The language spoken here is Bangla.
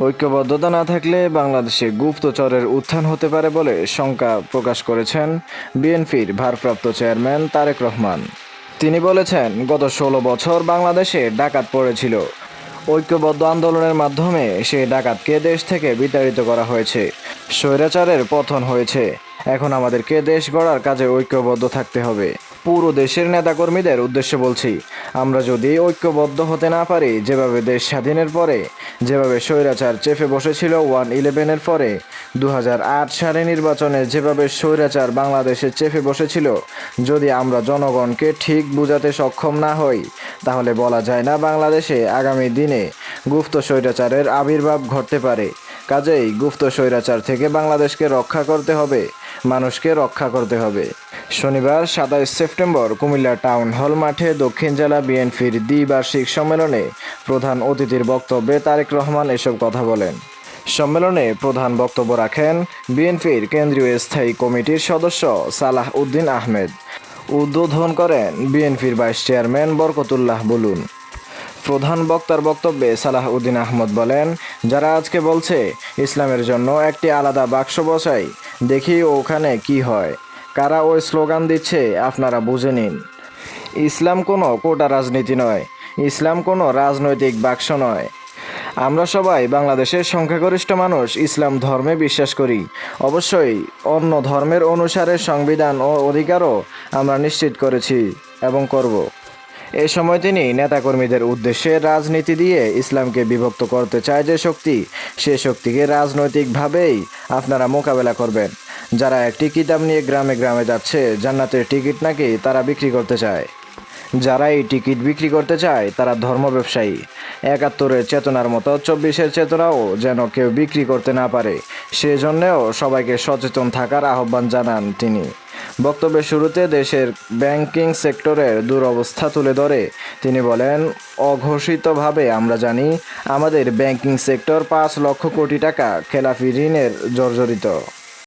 ঐক্যবদ্ধতা না থাকলে বাংলাদেশে গুপ্তচরের উত্থান হতে পারে বলে শঙ্কা প্রকাশ করেছেন বিএনপির ভারপ্রাপ্ত চেয়ারম্যান তারেক রহমান। তিনি বলেছেন, গত ষোলো বছর বাংলাদেশে ডাকাত পড়েছিল। ঐক্যবদ্ধ আন্দোলনের মাধ্যমে সেই ডাকাতকে দেশ থেকে বিতাড়িত করা হয়েছে। স্বৈরাচারের পতন হয়েছে। এখন আমাদেরকে দেশ গড়ার কাজে ঐক্যবদ্ধ থাকতে হবে। পুরো দেশের নেতাকর্মীদের উদ্দেশ্যে বলছি, আমরা যদি ঐক্যবদ্ধ হতে না পারি, যেভাবে দেশ স্বাধীনের পরে, যেভাবে স্বৈরাচার চেপে বসেছিল ওয়ান ইলেভেনের পরে দু হাজার আট সালে নির্বাচনে যেভাবে স্বৈরাচার বাংলাদেশে চেপে বসেছিল, যদি আমরা জনগণকে ঠিক বুঝাতে সক্ষম না হই, তাহলে বলা যায় না বাংলাদেশে আগামী দিনে গুপ্ত স্বৈরাচারের আবির্ভাব ঘটতে পারে। কাজেই গুপ্ত স্বৈরাচার থেকে বাংলাদেশকে রক্ষা করতে হবে, মানুষকে রক্ষা করতে হবে। শনিবার সাতাইশ সেপ্টেম্বর কুমিল্লা টাউন হল মাঠে দক্ষিণ জেলা বিএনপির দ্বিবার্ষিক সম্মেলনে প্রধান অতিথির বক্তব্যে তারেক রহমান এসব কথা বলেন। সম্মেলনে প্রধান বক্তব্য রাখেন বিএনপির কেন্দ্রীয় স্থায়ী কমিটির সদস্য সালাহ উদ্দিন আহমেদ। উদ্বোধন করেন বিএনপির ভাইস চেয়ারম্যান বরকতুল্লাহ বলুন। প্রধান বক্তার বক্তব্যে সালাহ উদ্দিন আহমদ বলেন, যারা আজকে বলছে, ইসলামের জন্য একটি আলাদা বাক্স বসাই, দেখি ওখানে কি হয়। কারা ওই স্লোগান দিচ্ছে, আপনারা বুঝে নিন। ইসলাম কোনো কোটা রাজনীতি নয়, ইসলাম কোনো রাজনৈতিক বাক্স নয়। আমরা সবাই বাংলাদেশের সংখ্যাগরিষ্ঠ মানুষ, ইসলাম ধর্মে বিশ্বাস করি। অবশ্যই অন্য ধর্মের অনুসারে সংবিধান ও অধিকারও আমরা নিশ্চিত করেছি এবং করব। এ সময় তিনি নেতাকর্মীদের উদ্দেশ্যে রাজনীতি দিয়ে ইসলামকে বিভক্ত করতে চায় যে শক্তি, সে শক্তিকে রাজনৈতিকভাবেই আপনারা মোকাবেলা করবেন। যারা একটি কিতাব নিয়ে গ্রামে গ্রামে যাচ্ছে, জান্নাতের টিকিট নাকি তারা বিক্রি করতে চায়? যারা এই টিকিট বিক্রি করতে চায়, তারা ধর্ম ব্যবসায়ী। একাত্তরের চেতনার মতো চব্বিশের চেতনাও যেন কেউ বিক্রি করতে না পারে। সেজন্যেও সবাইকে সচেতন থাকার আহ্বান জানান তিনি। বক্তব্যের শুরুতে দেশের ব্যাংকিং সেক্টরের দুরবস্থা তুলে ধরে তিনি বলেন, অঘোষিতভাবে আমরা জানি, আমাদের ব্যাংকিং সেক্টর পাঁচ লক্ষ কোটি টাকা খেলাফি ঋণের জর্জরিত।